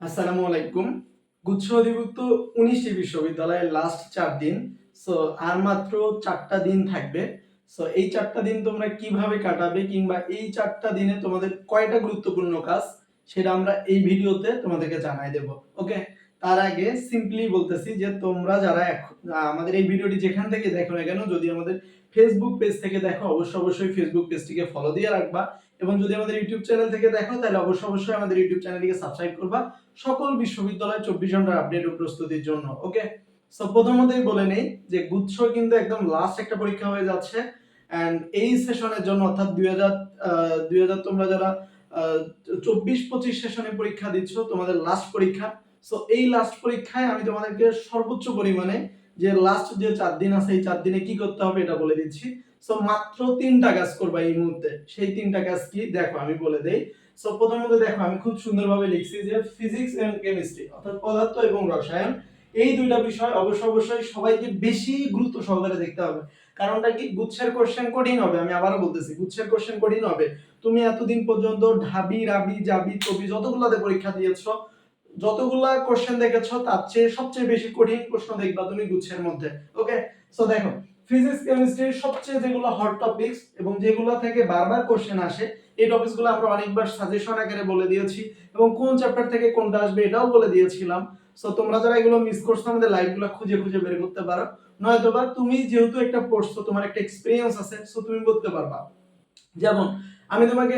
আসসালামু আলাইকুম। গুচ্ছ অধিভুক্ত উনিশটি বিশ্ববিদ্যালয়ের লাস্ট চার দিন। সো আর মাত্র চারটা দিন থাকবে। সো এই চারটা দিন তোমরা কীভাবে কাটাবে কিংবা এই চারটা দিনে তোমাদের কয়টা গুরুত্বপূর্ণ কাজ, সেটা আমরা এই ভিডিওতে তোমাদেরকে জানাই দেব। ওকে তার আগে সিম্পলি বলতেছি যে তোমরা যারা আমাদের এই ভিডিওটি যেখান থেকে দেখো না কেন, যদি আমাদের ফেসবুক পেজ থেকে দেখো অবশ্যই অবশ্যই ফেসবুক পেজটিকে ফলো দিয়ে রাখবা এবং যদি আমাদের ইউটিউব চ্যানেল থেকে দেখো, তাহলে অবশ্যই অবশ্যই আমাদের ইউটিউব চ্যানেলটিকে সাবস্ক্রাইব করবা। সকল বিশ্ববিদ্যালয় চব্বিশ ঘণ্টার আপডেট ও প্রস্তুতির জন্য ওকে সো বলে নেই যে গুচ্ছ কিন্তু একদম লাস্ট একটা পরীক্ষা হয়ে যাচ্ছে অ্যান্ড এই সেশনের জন্য, অর্থাৎ দুই হাজার দুই হাজার তোমরা যারা চব্বিশ পঁচিশ সেশনে পরীক্ষা দিচ্ছ, তোমাদের লাস্ট পরীক্ষা। সো এই লাস্ট পরীক্ষায় আমি তোমাদেরকে সর্বোচ্চ পরিমাণে যে লাস্ট যে চার দিন আছে, এই চার দিনে কি করতে হবে এটা বলে দিচ্ছি। সো মাত্র তিনটা কাজ করবা এই মুহূর্তে, সেই তিনটা কাজ কি? দেখো, আমি বলে দেই। সো প্রথমত দেখো, আমি খুব সুন্দরভাবে লিখছি যে ফিজিক্স এন্ড কেমিস্ট্রি অর্থাৎ পদার্থ এবং রসায়ন, এই দুইটা বিষয় অবশ্য অবশ্যই সবাইকে বেশি গুরুত্ব সহকারে দেখতে হবে। কারণটা কি? গুচ্ছের কোশ্চেন কঠিন হবে, আমি আবারও বলতেছি, গুচ্ছের কোশ্চেন কঠিন হবে। তুমি এতদিন পর্যন্ত ঢাবি, রাবি, জাবি, তবি যতগুলাতে পরীক্ষা দিয়েছ, যতগুলা কোশ্চেন দেখেছ, তার চেয়ে সবচেয়ে বেশি কঠিন প্রশ্ন দেখবা তুমি গুচ্ছের মধ্যে। ওকে সো দেখো ফিজিক্স কেমিস্ট্রির সবচেয়ে যেগুলো হট টপিকস এবং যেগুলো থেকে বারবার কোশ্চেন আসে এই টপিকসগুলো আমরা অনেকবার সাজেশন আকারে বলে দিয়েছি এবং কোন চ্যাপ্টার থেকে কোনটা আসবে এটাও বলে দিয়েছিলাম। সো তোমরা যারা এগুলো মিস করছ, আমাদের লাইভগুলো খুঁজে খুঁজে বের করতে পারো। নয়তো বা তুমি যেহেতু একটা পড়ছো, তোমার একটা এক্সপিরিয়েন্স আছে সো তুমি বলতে পারবা। যেমন, আমি তোমাকে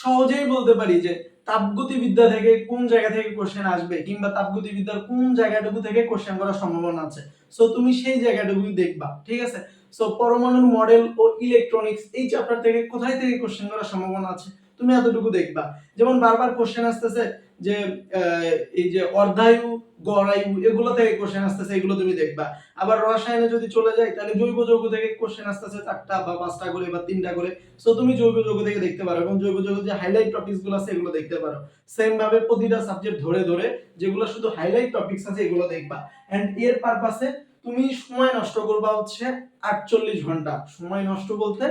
সহজেই বলতে পারি যে তাপগতিবিদ্যা থেকে কোন জায়গা থেকে কোশ্চেন আসবে কিংবা তাপগতিবিদ্যার কোন জায়গাটুকু থেকে কোশ্চেন করার সম্ভাবনা আছে? সো তুমি সেই জায়গাটুকুই দেখবা, ঠিক আছে? সো পরমাণুর মডেল ও ইলেকট্রনিক্স এই চ্যাপ্টার থেকে কোথায় থেকে কোশ্চেন করার সম্ভাবনা আছে? তুমি এতটুকু দেখবা। যেমন বারবার কোশ্চেন আসতেছে যে এই যে অর্ধায়ু, গড়ায়ু, এগুলো থেকে কোশ্চেন আসতেছে, এগুলো তুমি দেখবা। আবার রসায়নে যদি চলে যায়, তাহলে জৈব যৌগ থেকে কোশ্চেন আসতেছে চারটা বা পাঁচটা করে বা তিনটা করে। সো তুমি জৈব যৌগ থেকে দেখতে পারো এবং জৈব যৌগ যে হাইলাইট টপিকসগুলো আছে, এগুলো দেখতে পারো। সেম ভাবে প্রতিটা সাবজেক্ট ধরে ধরে যেগুলো শুধু হাইলাইট টপিকস আছে, এগুলো দেখবা। এন্ড এর পারপাসে তুমি সময় নষ্ট করবা হচ্ছে আটচল্লিশ ঘণ্টা। সময় নষ্ট বলতে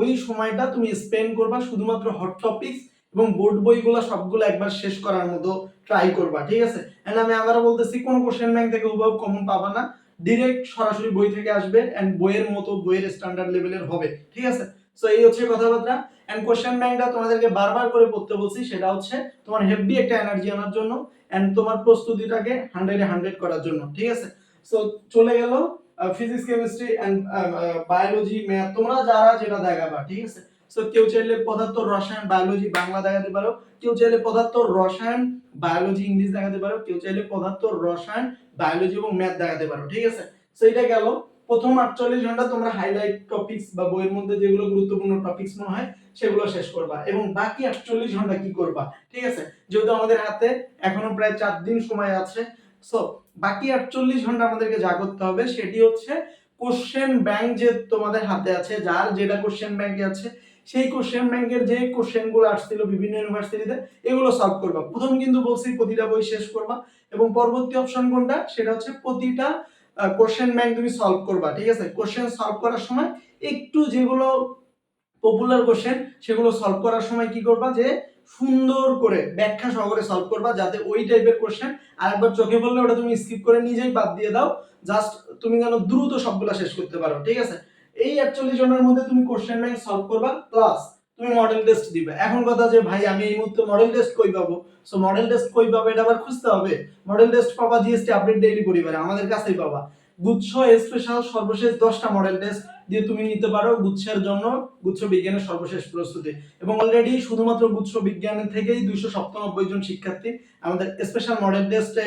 ওই সময়টা তুমি স্পেন্ড করবা শুধুমাত্র হট টপিকস এবং বোর্ড বইগুলো সবগুলো একবার শেষ করার মতো ট্রাই করবা, ঠিক আছে? এন্ড আমি আবারও বলতেছি, কোন কোশ্চেন ব্যাংক থেকে হুবহু কমন পাবা না। ডিরেক্ট সরাসরি বই থেকে আসবে অ্যান্ড বইয়ের মতো বইয়ের স্ট্যান্ডার্ড লেভেলের হবে, ঠিক আছে? সো এই হচ্ছে কথাবার্তা। এন্ড কোশ্চেন ব্যাংকটা তোমাদেরকে বারবার করে পড়তে বলছি, সেটা হচ্ছে তোমার হেভি একটা এনার্জি আনার জন্য অ্যান্ড তোমার প্রস্তুতিটাকে হান্ড্রেডে হান্ড্রেড করার জন্য, ঠিক আছে? সো চলে গেল physics chemistry and biology math তোমরা যারা যেটা দেখাবা, ঠিক আছে? সো কেউ চাইলে পদার্থ, রসায়ন বায়োলজি বাংলা দেখাতে পারো। কেউ চাইলে পদার্থ, রসায়ন বায়োলজি ইংলিশ দেখাতে পারো। কেউ চাইলে পদার্থ, রসায়ন বায়োলজি এবং ম্যাথ দেখাতে পারো, ঠিক আছে? সো এটা গেল। প্রথম আটচল্লিশ ঘণ্টা তোমরা হাইলাইট টপিকস বা বইয়ের মধ্যে যেগুলো গুরুত্বপূর্ণ টপিকস মনে হয়, সেগুলো শেষ করবা। এবং বাকি আটচল্লিশ ঘণ্টা কি করবা, ঠিক আছে? যেহেতু আমাদের হাতে এখনও প্রায় চার দিন সময় আছে সো বাকি আটচল্লিশ ঘণ্টা আমাদেরকে যা করতে হবে সেটি হচ্ছে কোশ্চেন ব্যাংক যে তোমাদের হাতে আছে, যার যেটা কোশ্চেন ব্যাংকে আছে, সেই কোশ্চেন ব্যাংকের যে কোশ্চেনগুলো আসছিল বিভিন্ন ইউনিভার্সিটিতে এগুলো সলভ করবা। প্রথম কিন্তু বলছি প্রতিটা বই শেষ করবা এবং পরবর্তী অপশন কোনটা? সেটা হচ্ছে প্রতিটা কোশ্চেন ব্যাংক তুমি সলভ করবা, ঠিক আছে? কোশ্চেন সলভ করার সময় একটু যেগুলো পপুলার কোশ্চেন সেগুলো সলভ করার সময় কি করবা যে সুন্দর করে ব্যাখ্যা সহকারে সলভ করবা যাতে ওই টাইপের কোশ্চেন আরেকবার চোখে পড়লে ওটা তুমি স্কিপ করে নিজেই বাদ দিয়ে দাও। জাস্ট তুমি যেন দ্রুত সবগুলা শেষ করতে পারো, ঠিক আছে? এই একচল্লিশ জনের মধ্যে তুমি কোশ্চেন ব্যাংক সলভ করবা প্লাস তুমি মডেল টেস্ট দিবে। এখন কথা যে, ভাই, আমি এই মুহূর্তে মডেল টেস্ট কই পাবো? সো মডেল টেস্ট কই পাবো এটা আবার খুঁজতে হবে। মডেল টেস্ট পাবা জিএসটি আপডেট ডেইলি পরিবারে, আমাদের কাছেই পাবা। গুচ্ছ স্পেশাল সর্বশেষ দশটা মডেল টেস্ট দিয়ে তুমি নিতে পারো গুচ্ছের জন্য গুচ্ছ বিজ্ঞানের সর্বশেষ প্রস্তুতি। এবং অলরেডি শুধুমাত্র গুচ্ছ বিজ্ঞানের থেকেই দুইশো সপ্তানব্বই জন শিক্ষার্থী আমাদের স্পেশাল মডেল টেস্টে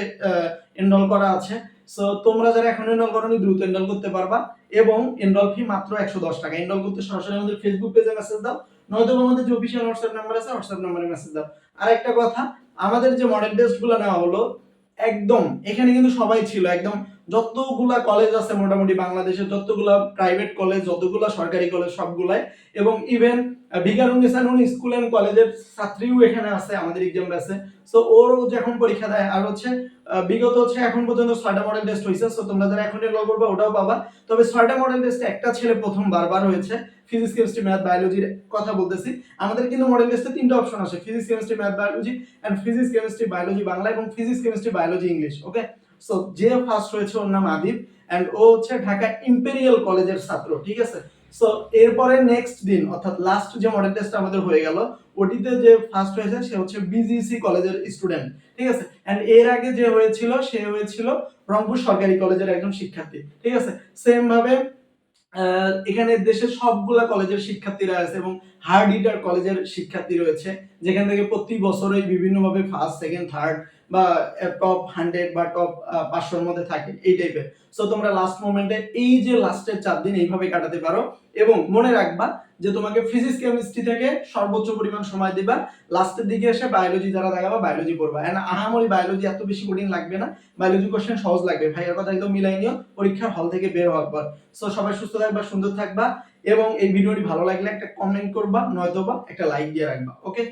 এনরোল করা আছে। সো তোমরা যারা এখন এনরোল করনি, দ্রুত এনরোল করতে পারবা। এবং এনরোল ফি মাত্র একশো দশ টাকা। এনরোল করতে সরাসরি আমাদের ফেসবুক পেজে মেসেজ দাও। নয়তো আমাদের যে অফিসিয়াল হোয়াটসঅ্যাপ নাম্বার আছে হোয়াটসঅ্যাপ নাম্বারে মেসেজ দাও। আর একটা কথা, আমাদের যে মডেল টেস্টগুলো নেওয়া হলো, একদম, এখানে কিন্তু সবাই ছিল, একদম যতগুলা কলেজ আছে মোটামুটি বাংলাদেশে, যতগুলা প্রাইভেট কলেজ যতগুলা সরকারি কলেজ সবগুলাই। এবং ইভেন ভিকারুন্নিসানুন স্কুল এন্ড কলেজের ছাত্রীও এখানে আছে, আমাদের এক্সাম আছে সো ওরও যখন পরীক্ষা দেয়, আর হচ্ছে বিগত হচ্ছে এখন পর্যন্ত ছয়টা মডেল টেস্ট হয়েছে সো তোমরা যারা এখন এনরোল করবে, ওটাও পাবা। তবে ছয়টা মডেল টেস্টে একটা ছেলে প্রথম বারবার হয়েছে ফিজিক্স কেমিস্ট্রি ম্যাথ বায়োলজির কথা বলতেছি। আমাদের কিন্তু মডেল টেস্টে তিনটা অপশন আছে physics chemistry math biology and physics chemistry biology Bangla এবং physics chemistry biology English okay so যে ফার্স্ট হয়েছে ওর নাম আদিব এন্ড ও হচ্ছে ঢাকা ইম্পেরিয়াল কলেজের ছাত্র, ঠিক আছে? সো এরপরে নেক্সট দিন, অর্থাৎ লাস্ট যে মডেল টেস্ট আমাদের হয়ে গেল, ওটিতে যে ফার্স্ট হয়েছে, সে হচ্ছে বিজিসি কলেজের স্টুডেন্ট ঠিক আছে? এন্ড এর আগে যে হয়েছিল, সে হয়েছিল রংপুর সরকারি কলেজের একজন শিক্ষার্থী, ঠিক আছে? সেম ভাবে এখানে দেশের সবগুলা কলেজের শিক্ষার্থীরা আছে, এবং হার্ড হিটার কলেজের শিক্ষার্থী রয়েছে, যেখান থেকে প্রতি বছরই বিভিন্নভাবে ফার্স্ট সেকেন্ড থার্ড বা টপ হান্ড্রেড বা টপ পাঁচশোর মধ্যে থাকে, এই টাইপের সো তোমরা লাস্ট মোমেন্টে এই যে লাস্টের চার দিন এইভাবে কাটাতে পারো এবং মনে রাখবা যে তোমাকে ফিজিক্স কেমিস্ট্রি থেকে সর্বোচ্চ পরিমাণ সময় দিবা। লাস্টের দিকে এসে বায়োলজি যারা দেখাবা বায়োলজি পড়বা। আহামরি বায়োলজি এত বেশি কঠিন লাগবে না। বায়োলজি কোশ্চেন সহজ লাগবে। ভাইয়ের কথা একদম মিলাই নিও। পরীক্ষার হল থেকে বের হওয়ার পর। সো সবাই সুস্থ থাকবা, সুন্দর থাকবা এবং এই ভিডিওটি ভালো লাগলে একটা কমেন্ট করবা নয়তো বা একটা লাইক দিয়ে রাখবা। ওকে